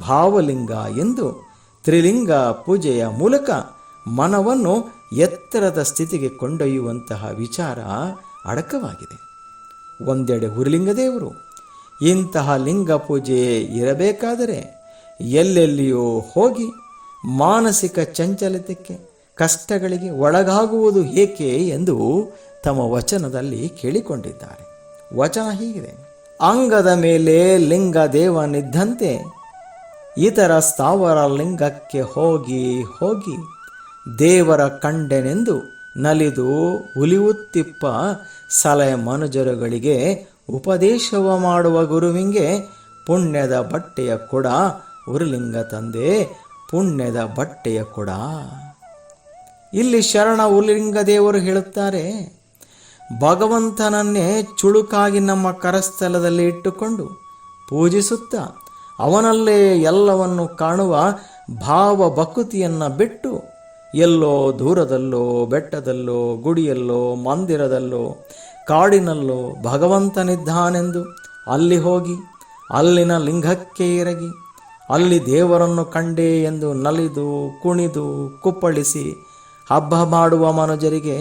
ಭಾವಲಿಂಗ ಎಂದು ತ್ರಿಲಿಂಗ ಪೂಜೆಯ ಮೂಲಕ ಮನವನ್ನು ಎತ್ತರದ ಸ್ಥಿತಿಗೆ ಕೊಂಡೊಯ್ಯುವಂತಹ ವಿಚಾರ ಅಡಕವಾಗಿದೆ. ಒಂದೆಡೆ ಹುರಿಲಿಂಗ ದೇವರು ಇಂತಹ ಲಿಂಗ ಪೂಜೆ ಇರಬೇಕಾದರೆ ಎಲ್ಲೆಲ್ಲಿಯೋ ಹೋಗಿ ಮಾನಸಿಕ ಚಂಚಲತೆಗೆ, ಕಷ್ಟಗಳಿಗೆ ಒಳಗಾಗುವುದು ಏಕೆ ಎಂದು ತಮ್ಮ ವಚನದಲ್ಲಿ ಕೇಳಿಕೊಂಡಿದ್ದಾರೆ. ವಚನ ಹೀಗಿದೆ. ಅಂಗದ ಮೇಲೆ ಲಿಂಗ ದೇವನಿದ್ದಂತೆ ಇತರ ಸ್ಥಾವರ ಲಿಂಗಕ್ಕೆ ಹೋಗಿ ಹೋಗಿ ದೇವರ ಕಂಡೆನೆಂದು ನಲಿದು ಉಲಿಯುತ್ತಿಪ್ಪ ಸಲಹೆ ಮನುಜರುಗಳಿಗೆ ಉಪದೇಶವ ಮಾಡುವ ಗುರುವಿಂಗೆ ಪುಣ್ಯದ ಬಟ್ಟೆಯ ಕೊಡ ಉರುಲಿಂಗ ತಂದೆ, ಪುಣ್ಯದ ಬಟ್ಟೆಯ ಕೊಡ. ಇಲ್ಲಿ ಶರಣ ಉಲಿಂಗ ದೇವರು ಹೇಳುತ್ತಾರೆ, ಭಗವಂತನನ್ನೇ ಚುಳುಕಾಗಿ ನಮ್ಮ ಕರಸ್ಥಲದಲ್ಲಿ ಇಟ್ಟುಕೊಂಡು ಪೂಜಿಸುತ್ತಾ ಅವನಲ್ಲೇ ಎಲ್ಲವನ್ನು ಕಾಣುವ ಭಾವ ಭಕುತಿಯನ್ನು ಬಿಟ್ಟು ಎಲ್ಲೋ ದೂರದಲ್ಲೋ, ಬೆಟ್ಟದಲ್ಲೋ, ಗುಡಿಯಲ್ಲೋ, ಮಂದಿರದಲ್ಲೋ, ಕಾಡಿನಲ್ಲೋ ಭಗವಂತನಿದ್ದಾನೆಂದು ಅಲ್ಲಿ ಹೋಗಿ, ಅಲ್ಲಿನ ಲಿಂಗಕ್ಕೆ ಎರಗಿ ಅಲ್ಲಿ ದೇವರನ್ನು ಕಂಡೆ ಎಂದು ನಲಿದು, ಕುಣಿದು, ಕುಪ್ಪಳಿಸಿ ಹಬ್ಬ ಮಾಡುವ ಮನುಜರಿಗೆ,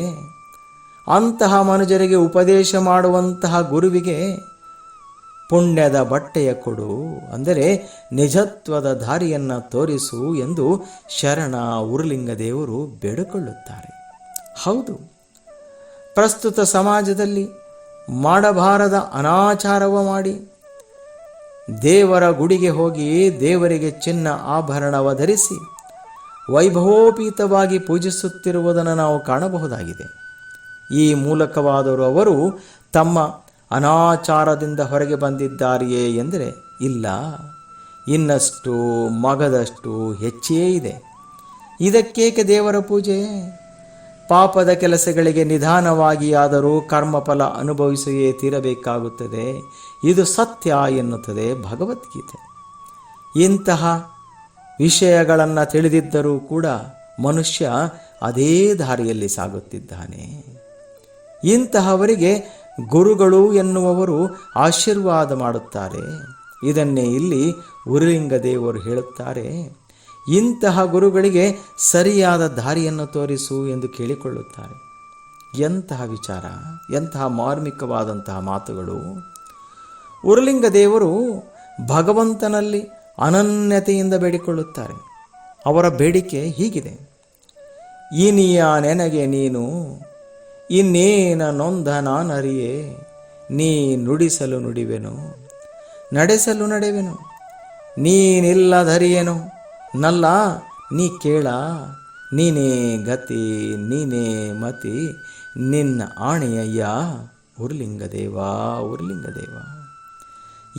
ಅಂತಹ ಮನುಜರಿಗೆ ಉಪದೇಶ ಮಾಡುವಂತಹ ಗುರುವಿಗೆ ಪುಣ್ಯದ ಬಟ್ಟೆಯ ಕೊಡು. ಅಂದರೆ ನಿಜತ್ವದ ದಾರಿಯನ್ನು ತೋರಿಸು ಎಂದು ಶರಣ ಉರುಲಿಂಗ ದೇವರು ಬೇಡಿಕೊಳ್ಳುತ್ತಾರೆ. ಹೌದು, ಪ್ರಸ್ತುತ ಸಮಾಜದಲ್ಲಿ ಮಾಡಬಾರದ ಅನಾಚಾರವ ಮಾಡಿ ದೇವರ ಗುಡಿಗೆ ಹೋಗಿ ದೇವರಿಗೆ ಚಿನ್ನ ಆಭರಣವ ಧರಿಸಿ ವೈಭವೋಪೀತವಾಗಿ ಪೂಜಿಸುತ್ತಿರುವುದನ್ನು ನಾವು ಕಾಣಬಹುದಾಗಿದೆ. ಈ ಮೂಲಕವಾದರೂ ಅವರು ತಮ್ಮ ಅನಾಚಾರದಿಂದ ಹೊರಗೆ ಬಂದಿದ್ದಾರೆಯೇ ಎಂದರೆ ಇಲ್ಲ. ಇನ್ನಷ್ಟು ಮಗದಷ್ಟು ಹೆಚ್ಚೇ ಇದೆ. ಇದಕ್ಕೇಕೆ ದೇವರ ಪೂಜೆ? ಪಾಪದ ಕೆಲಸಗಳಿಗೆ ನಿಧಾನವಾಗಿ ಆದರೂ ಕರ್ಮಫಲ ಅನುಭವಿಸಿಯೇ ತೀರಬೇಕಾಗುತ್ತದೆ. ಇದು ಸತ್ಯ ಎನ್ನುತ್ತದೆ ಭಗವದ್ಗೀತೆ. ಇಂತಹ ವಿಷಯಗಳನ್ನು ತಿಳಿದಿದ್ದರೂ ಕೂಡ ಮನುಷ್ಯ ಅದೇ ದಾರಿಯಲ್ಲಿ ಸಾಗುತ್ತಿದ್ದಾನೆ. ಇಂತಹವರಿಗೆ ಗುರುಗಳು ಎನ್ನುವವರು ಆಶೀರ್ವಾದ ಮಾಡುತ್ತಾರೆ. ಇದನ್ನೇ ಇಲ್ಲಿ ಉರುಲಿಂಗ ದೇವರು ಹೇಳುತ್ತಾರೆ. ಇಂತಹ ಗುರುಗಳಿಗೆ ಸರಿಯಾದ ದಾರಿಯನ್ನು ತೋರಿಸು ಎಂದು ಕೇಳಿಕೊಳ್ಳುತ್ತಾರೆ. ಎಂತಹ ವಿಚಾರ, ಎಂತಹ ಮಾರ್ಮಿಕವಾದಂತಹ ಮಾತುಗಳು. ಉರುಲಿಂಗ ದೇವರು ಭಗವಂತನಲ್ಲಿ ಅನನ್ಯತೆಯಿಂದ ಬೇಡಿಕೊಳ್ಳುತ್ತಾರೆ. ಅವರ ಬೇಡಿಕೆ ಹೀಗಿದೆ. ಇನಿಯ ನೆನಗೆ ನೀನು, ಇನ್ನೇನ ನೊಂದ ನಾನರಿಯೇ, ನೀ ನುಡಿಸಲು ನುಡಿವೆನು, ನಡೆಸಲು ನಡೆವೆನು, ನೀನಿಲ್ಲದರಿಯೇನು. ನಲ್ಲ, ನೀ ಕೇಳ, ನೀನೇ ಗತಿ, ನೀನೇ ಮತಿ, ನಿನ್ನ ಆಣೆಯಯ್ಯ, ಉರ್ಲಿಂಗದೇವ ಉರ್ಲಿಂಗದೇವ.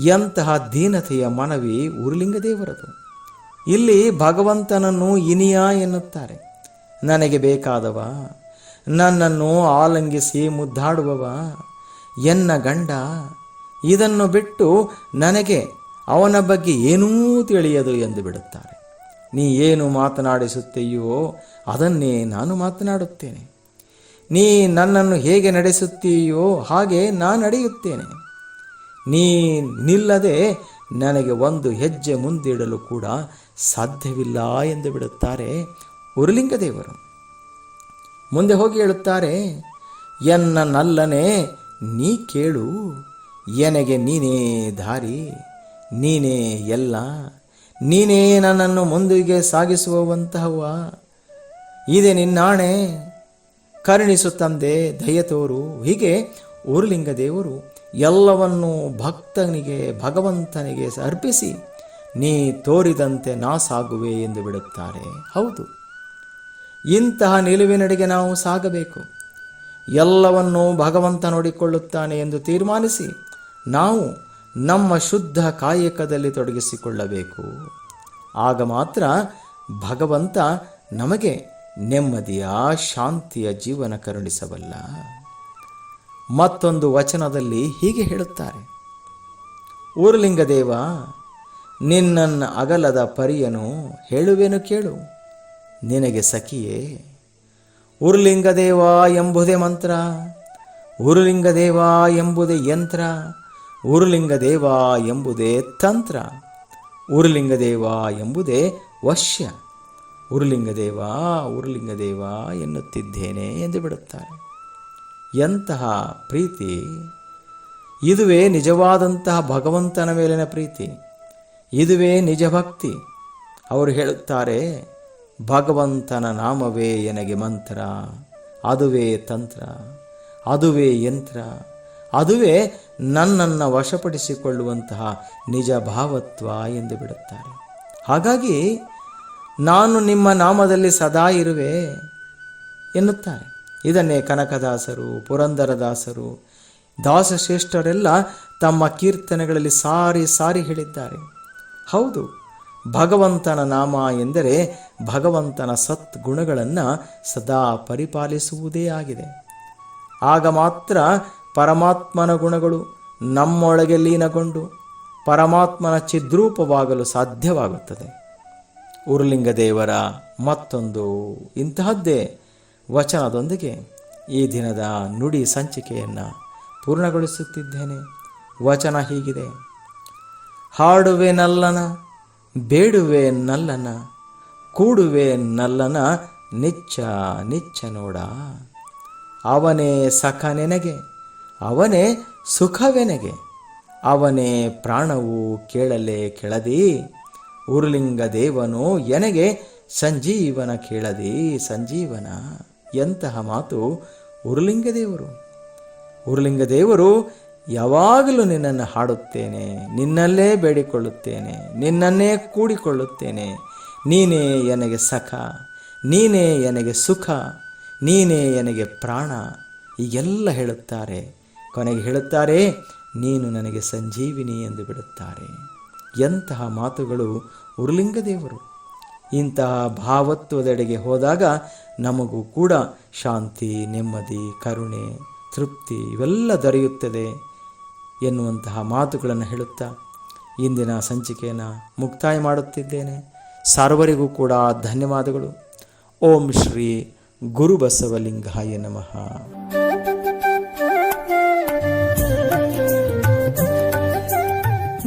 ಎಂತಹ ದೀನತೆಯ ಮನವಿ ಉರ್ಲಿಂಗದೇವರದು. ಇಲ್ಲಿ ಭಗವಂತನನ್ನು ಇನಿಯ ಎನ್ನುತ್ತಾರೆ. ನನಗೆ ಬೇಕಾದವ, ನನ್ನನ್ನು ಆಲಂಗಿಸಿ ಮುದ್ದಾಡುವವ, ಎನ್ನ ಗಂಡ, ಇದನ್ನು ಬಿಟ್ಟು ನನಗೆ ಅವನ ಬಗ್ಗೆ ಏನೂ ತಿಳಿಯದು ಎಂದು ಬಿಡುತ್ತಾರೆ. ನೀ ಏನು ಮಾತನಾಡಿಸುತ್ತೀಯೋ ಅದನ್ನೇ ನಾನು ಮಾತನಾಡುತ್ತೇನೆ. ನೀ ನನ್ನನ್ನು ಹೇಗೆ ನಡೆಸುತ್ತೀಯೋ ಹಾಗೆ ನಾನು ನಡೆಯುತ್ತೇನೆ. ನೀ ನಿಲ್ಲದೆ ನನಗೆ ಒಂದು ಹೆಜ್ಜೆ ಮುಂದಿಡಲು ಕೂಡ ಸಾಧ್ಯವಿಲ್ಲ ಎಂದು ಬಿಡುತ್ತಾರೆ ಉರುಲಿಂಗದೇವರು. ಮುಂದೆ ಹೋಗಿ ಹೇಳುತ್ತಾರೆ ಎನ್ನ ನಲ್ಲನೆ ನೀ ಕೇಳು, ಎನಗೆ ನೀನೇ ದಾರಿ, ನೀನೇ ಎಲ್ಲ. ನೀನೇ ನನ್ನನ್ನು ಮುಂದಿಗೆ ಸಾಗಿಸುವಂತಹವ ಇದೆ ನಿನ್ನಾಣೆ ಕರುಣಿಸು ತಂದೆ ದಯ ತೋರು ಹೀಗೆ ಊರ್ಲಿಂಗ ದೇವರು ಎಲ್ಲವನ್ನು ಭಕ್ತನಿಗೆ, ಭಗವಂತನಿಗೆ ಅರ್ಪಿಸಿ ನೀ ತೋರಿದಂತೆ ನಾ ಸಾಗುವೆ ಎಂದು ಬಿಡುತ್ತಾರೆ. ಹೌದು. ಇಂತಹ ನಿಲುವಿನಡೆಗೆ ನಾವು ಸಾಗಬೇಕು. ಎಲ್ಲವನ್ನೂ ಭಗವಂತ ನೋಡಿಕೊಳ್ಳುತ್ತಾನೆ ಎಂದು ತೀರ್ಮಾನಿಸಿ ನಾವು ನಮ್ಮ ಶುದ್ಧ ಕಾಯಕದಲ್ಲಿ ತೊಡಗಿಸಿಕೊಳ್ಳಬೇಕು. ಆಗ ಮಾತ್ರ ಭಗವಂತ ನಮಗೆ ನೆಮ್ಮದಿಯ, ಶಾಂತಿಯ ಜೀವನ ಕರುಣಿಸಬಲ್ಲ. ಮತ್ತೊಂದು ವಚನದಲ್ಲಿ ಹೀಗೆ ಹೇಳುತ್ತಾರೆ. ಊರ್ಲಿಂಗದೇವ, ನಿನ್ನನ್ನ ಅಗಲದ ಪರಿಯನು ಹೇಳುವೆನು ಕೇಳು. ನಿನಗೆ ಸಖಿಯೇ ಉರುಲಿಂಗದೇವ ಎಂಬುದೇ ಮಂತ್ರ. ಉರುಲಿಂಗದೇವ ಎಂಬುದೇ ಯಂತ್ರ. ಉರುಲಿಂಗದೇವ ಎಂಬುದೇ ತಂತ್ರ. ಉರುಲಿಂಗದೇವ ಎಂಬುದೇ ವಶ್ಯ. ಉರುಲಿಂಗದೇವ ಉರುಲಿಂಗದೇವ ಎನ್ನುತ್ತಿದ್ದೇನೆ ಎಂದು ಬಿಡುತ್ತಾರೆ. ಎಂತಹ ಪ್ರೀತಿ. ಇದುವೇ ನಿಜವಾದಂತಹ ಭಗವಂತನ ಮೇಲಿನ ಪ್ರೀತಿ. ಇದುವೇ ನಿಜ ಭಕ್ತಿ. ಅವರು ಹೇಳುತ್ತಾರೆ, ಭಗವಂತನ ನಾಮವೇ ಎನಗೆ ಮಂತ್ರ. ಅದುವೇ ತಂತ್ರ. ಅದುವೇ ಯಂತ್ರ. ಅದುವೇ ನನ್ನನ್ನು ವಶಪಡಿಸಿಕೊಳ್ಳುವಂತಹ ನಿಜ ಭಾವತ್ವ ಎಂದು ಬಿಡುತ್ತಾರೆ. ಹಾಗಾಗಿ ನಾನು ನಿಮ್ಮ ನಾಮದಲ್ಲಿ ಸದಾ ಇರುವೆ ಎನ್ನುತ್ತಾರೆ. ಇದನ್ನೇ ಕನಕದಾಸರು, ಪುರಂದರದಾಸರು, ದಾಸಶ್ರೇಷ್ಠರೆಲ್ಲ ತಮ್ಮ ಕೀರ್ತನೆಗಳಲ್ಲಿ ಸಾರಿ ಸಾರಿ ಹೇಳಿದ್ದಾರೆ. ಹೌದು, ಭಗವಂತನ ನಾಮ ಎಂದರೆ ಭಗವಂತನ ಸತ್ ಗುಣಗಳನ್ನು ಸದಾ ಪರಿಪಾಲಿಸುವುದೇ ಆಗಿದೆ. ಆಗ ಮಾತ್ರ ಪರಮಾತ್ಮನ ಗುಣಗಳು ನಮ್ಮೊಳಗೆ ಲೀನಗೊಂಡು ಪರಮಾತ್ಮನ ಚಿದ್ರೂಪವಾಗಲು ಸಾಧ್ಯವಾಗುತ್ತದೆ. ಉರುಲಿಂಗ ದೇವರ ಮತ್ತೊಂದು ಇಂತಹದ್ದೇ ವಚನದೊಂದಿಗೆ ಈ ದಿನದ ನುಡಿ ಸಂಚಿಕೆಯನ್ನು ಪೂರ್ಣಗೊಳಿಸುತ್ತಿದ್ದೇನೆ. ವಚನ ಹೀಗಿದೆ. ಹಾಡುವೆ ನಲ್ಲನ, ಬೇಡುವೆ ನಲ್ಲನ, ಕೂಡುವೆ ನಲ್ಲನ, ನಿಚ್ಚ ನಿಚ್ಚ ನೋಡ. ಅವನೇ ಸಖ ನೆನಗೆ ಅವನೇ ಸುಖವೆನಗೆ. ಅವನೇ ಪ್ರಾಣವು ಕೇಳಲೆ ಕೆಳದಿ. ಉರುಲಿಂಗ ದೇವನು ಎನಗೆ ಸಂಜೀವನ ಕೇಳದಿ. ಸಂಜೀವನ ಎಂತಹ ಮಾತು ಉರುಲಿಂಗ ದೇವರು. ಉರುಲಿಂಗ ದೇವರು, ಯಾವಾಗಲೂ ನಿನ್ನನ್ನು ಹಾಡುತ್ತೇನೆ, ನಿನ್ನಲ್ಲೇ ಬೇಡಿಕೊಳ್ಳುತ್ತೇನೆ, ನಿನ್ನನ್ನೇ ಕೂಡಿಕೊಳ್ಳುತ್ತೇನೆ. ನೀನೇ ನನಗೆ ಸಖ, ನೀನೇ ನನಗೆ ಸುಖ, ನೀನೇ ನನಗೆ ಪ್ರಾಣ, ಹೀಗೆಲ್ಲ ಹೇಳುತ್ತಾರೆ. ಕೊನೆಗೆ ಹೇಳುತ್ತಾರೆ, ನೀನು ನನಗೆ ಸಂಜೀವಿನಿ ಎಂದು ಬಿಡುತ್ತಾರೆ. ಎಂತಹ ಮಾತುಗಳು ಉರುಲಿಂಗದೇವರು. ಇಂತಹ ಭಾವತ್ವದೆಡೆಗೆ ಹೋದಾಗ ನಮಗೂ ಕೂಡ ಶಾಂತಿ, ನೆಮ್ಮದಿ, ಕರುಣೆ, ತೃಪ್ತಿ ಇವೆಲ್ಲ ದೊರೆಯುತ್ತದೆ ಎನ್ನುವಂತಹ ಮಾತುಗಳನ್ನು ಹೇಳುತ್ತಾ ಇಂದಿನ ಸಂಚಿಕೆಯನ್ನು ಮುಕ್ತಾಯ ಮಾಡುತ್ತಿದ್ದೇನೆ. ಸರ್ವರಿಗೂ ಕೂಡ ಧನ್ಯವಾದಗಳು. ಓಂ ಶ್ರೀ ಗುರುಬಸವಲಿಂಗಾಯ ನಮಃ.